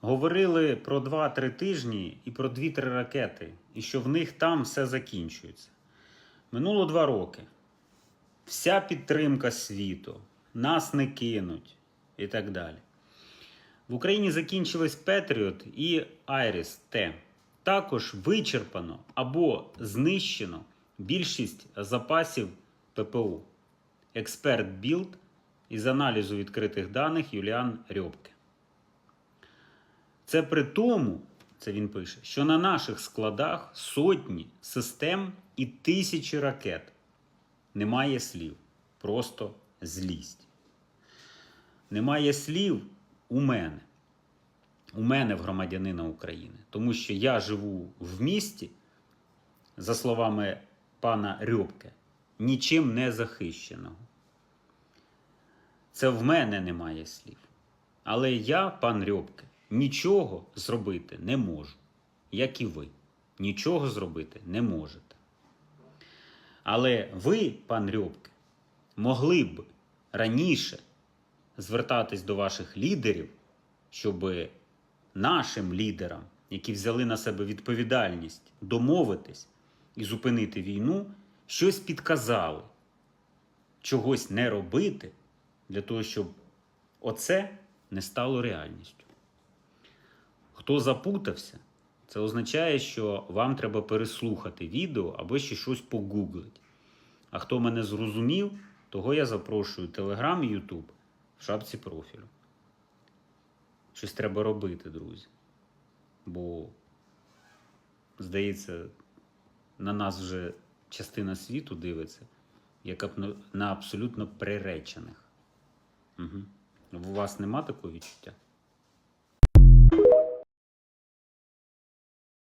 говорили про 2-3 тижні і про 2-3 ракети, і що в них там все закінчується. Минуло 2 роки. Вся підтримка світу, нас не кинуть і так далі. В Україні закінчились Петріот і Айріс Т. Також вичерпано або знищено більшість запасів ППУ. Експерт Білд із аналізу відкритих даних Юліан Рьобке. Це при тому, це він пише, що на наших складах сотні систем і тисячі ракет. Немає слів, просто злість. Немає слів у мене. У мене в громадянина України. Тому що я живу в місті, за словами пана Рьобке, нічим не захищеного. Це в мене немає слів. Але я, пан Рьобке, нічого зробити не можу, як і ви. Нічого зробити не можете. Але ви, пан Рьобке, могли б раніше звертатись до ваших лідерів, щоб нашим лідерам, які взяли на себе відповідальність, домовитись і зупинити війну, щось підказали, чогось не робити для того, щоб оце не стало реальністю. Хто запутався, це означає, що вам треба переслухати відео або ще щось погуглити. А хто мене зрозумів, того я запрошую Telegram і YouTube в шапці профілю. Щось треба робити, друзі. Бо, здається, на нас вже частина світу дивиться, як на абсолютно приречених. Угу. У вас нема такого відчуття?